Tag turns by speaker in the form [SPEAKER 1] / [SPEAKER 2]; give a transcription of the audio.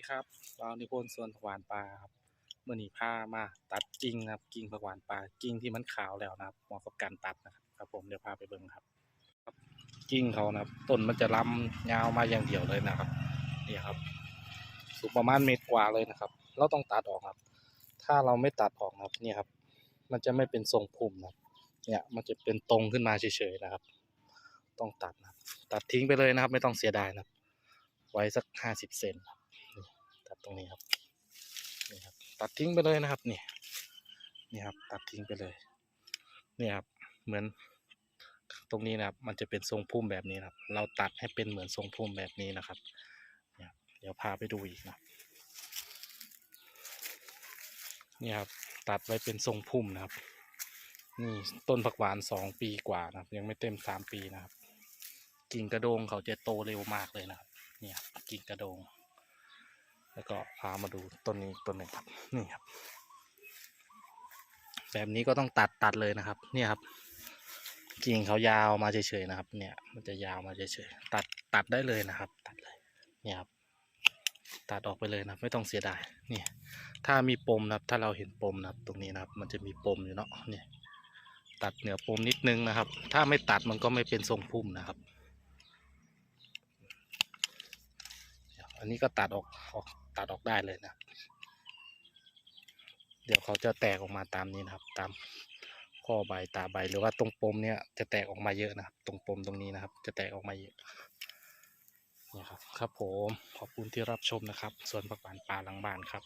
[SPEAKER 1] ดีครับเรานิพนธ์ส่วนผักหวานปลาครับเมื่อนี้พามาตัดกิ่งนะครับกิ่งผักหวานปลากิ่งที่มันขาวแล้วนะครับเหมาะกับการตัดนะครับครับ ผมเดี๋ยวพาไปเบิ่งครับครับกิ่งเขานะครับต้นมันจะลำยาวมาอย่างเดียวเลยนะครับนี่ครับ สูงประมาณเมตรกว่าเลยนะครับ เราต้องตัดออกครับ ถ้าเราไม่ตัดออกนะครับนี่ครับ มันจะไม่เป็นทรงพุ่มนะครับ เนี่ยมันจะเป็นตรงขึ้นมาเฉยๆนะครับ ต้องตัดนะตัดทิ้งไปเลยนะครับ ไม่ต้องเสียดายนะครับไว้สักห้าสิบเซนครับ รงนี้ครับนี่ครับ ตัดทิ้งไปเลยนะครับนี่นี่ครับ ตัดทิ้งไปเลยนี่ครับ เหมือนตรงนี้นะครับ มันจะเป็นทรงพุ่มแบบนี้นะครับ เราตัดให้เป็นเหมือนทรงพุ่มแบบนี้นะครับเดี๋ยวพาไปดูอีกนะนี่ครับ ตัดไว้เป็นทรงพุ่มนะครับ นี่ต้นผักหวานสองปีกว่านะครับ ยังไม่เต็มสามปีนะครับ กิ่งกระโดงเขาจะโตเร็วมากเลยนะครับ เนี่ยกิ่งกระโดง แล้วก็พามาดูต้นนี้ต้นหนึ่งครับ นี่ครับ แบบนี้ก็ต้องตัดตัดเลยนะครับ เนี่ยครับกิ่งเขายาวมาเฉยๆนะครับ เนี่ย มันจะยาวมาเฉยๆตัดตัดได้เลยนะครับ ตัดเลย เนี่ยครับ ตัดออกไปเลยนะไม่ต้องเสียดายเนี่ยถ้ามีปมนะครับ ถ้าเราเห็นปมนะครับ ตรงนี้นะครับ มันจะมีปมอยู่เนาะเนี่ยตัดเหนือปมนิดนึงนะครับ ถ้าไม่ตัดมันก็ไม่เป็นทรงพุ่มนะครับ อันนี้ก็ตัดออกออกตัดออกได้เลยนะเดี๋ยวเขาจะแตกออกมาตามนี้นะครับ ตามข้อใบตาใบหรือว่าตรงปมเนี่ยจะแตกออกมาเยอะนะครับ ตรงปมตรงนี้นะครับ จะแตกออกมาเยอะนี่ครับครับผมขอบคุณที่รับชมนะครับ ส่วนผักหวานปลาหลังบ้านครับ